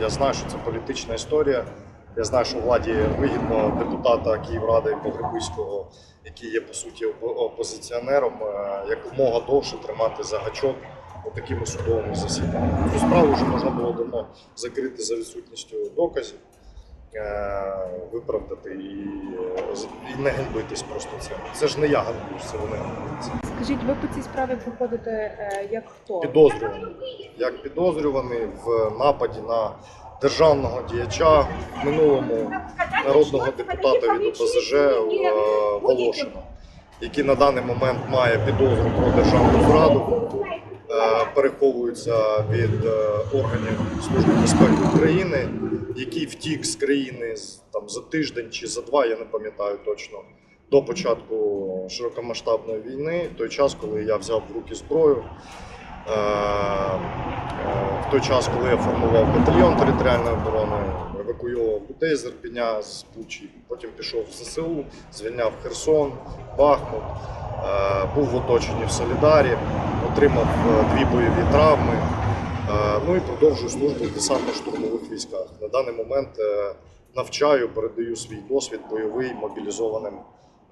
Я знаю, що це політична історія. Я знаю, що владі вигідно депутата Київради Погребиського, який є по суті опозиціонером, е, якомога довше тримати за гачок такими судовими засіданнями. Цю справу вже можна було давно закрити за відсутністю доказів, е, виправдати і, і не ганьбитись просто цим. Це ж не я ганьбуюсь, це вони ганьбуються. Скажіть, ви по цій справі проходите е, як хто? підозрюваний, як підозрюваний в нападі на державного діяча в минулому народного депутата від ОПЗЖ е, Волошина, який на даний момент має підозру про державну зраду, е, переховується від е, органів Служби безпеки України, який втік з країни там за тиждень чи за два, я не пам'ятаю точно. До початку широкомасштабної війни, той час, коли я взяв в руки зброю, в той час, коли я формував батальйон територіальної оборони, евакуював людей з Ірпеня, з Бучі, потім пішов в ЗСУ, звільняв Херсон, Бахмут, е, був в оточенні в Солідарі, отримав е, дві бойові травми. е, Ну і продовжую службу в десантно-штурмових військах. На даний момент е, навчаю, передаю свій досвід бойовий мобілізованим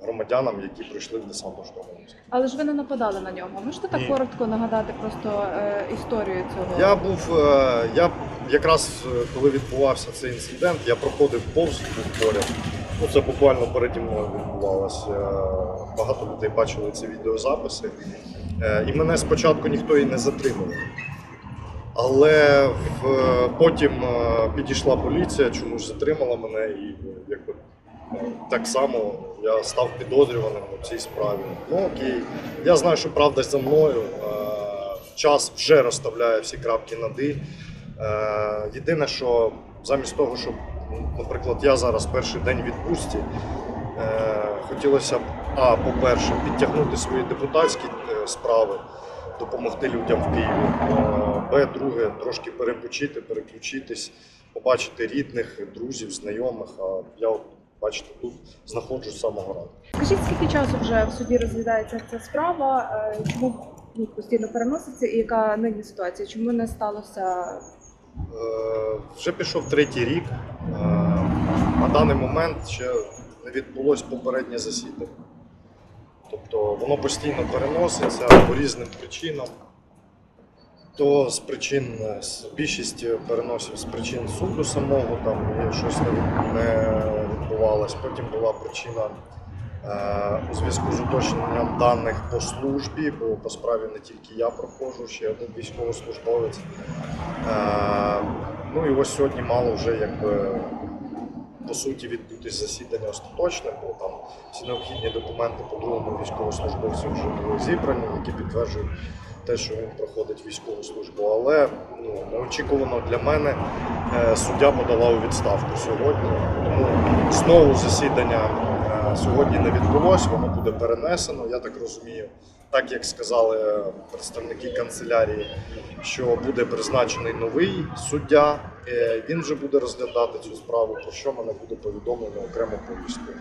громадянам, які прийшли в десантно-штурмові війська. Але ж ви не нападали на нього. Можете так Ні. коротко нагадати просто е, історію цього? Я був е, я якраз е, коли відбувався цей інцидент, я проходив повз був поряд. Ну це буквально переді мною відбувалося. Е, Багато людей бачили ці відеозаписи. Е, І мене спочатку ніхто і не затримував. Але в, потім е, підійшла поліція, чомусь затримала мене і е, якби так само я став підозрюваним у цій справі. Ну окей, я знаю, що правда за мною. Час вже розставляє всі крапки над «і». Е, Єдине, що замість того, щоб, наприклад, я зараз перший день відпустці, е, хотілося б, а, по-перше, підтягнути свої депутатські е, справи, допомогти людям в Києві. Б, друге, трошки перепочити, переключитись, побачити рідних, друзів, знайомих. А я, бачите, тут знаходжусь з самого ранку. Скажіть, скільки часу вже в суді розглядається ця справа? е, Чому ну, постійно переноситься і яка нині ситуація? Чому не сталося? Е, Вже пішов третій рік. Е, На даний момент ще не відбулось попереднє засідання. Тобто воно постійно переноситься по різним причинам. То з причин більшість переносів з причин суду самого, там і щось не, відбувалось. Потім була причина е, у зв'язку з уточненням даних по службі, бо по справі не тільки я проходжу, ще один військовослужбовець. Е, ну і ось сьогодні мало вже якби по суті відбутись засідання остаточне, бо там всі необхідні документи по другому військовослужбовцю вже були зібрані, які підтверджують те, що він проходить військову службу. Але ну, неочікувано для мене суддя подала у відставку сьогодні. Тому знову засідання е, сьогодні не відбулось, воно буде перенесено, я так розумію. Так як сказали представники канцелярії, що буде призначений новий суддя, е, він вже буде розглядати цю справу, про що мене буде повідомлено окремо повісткою.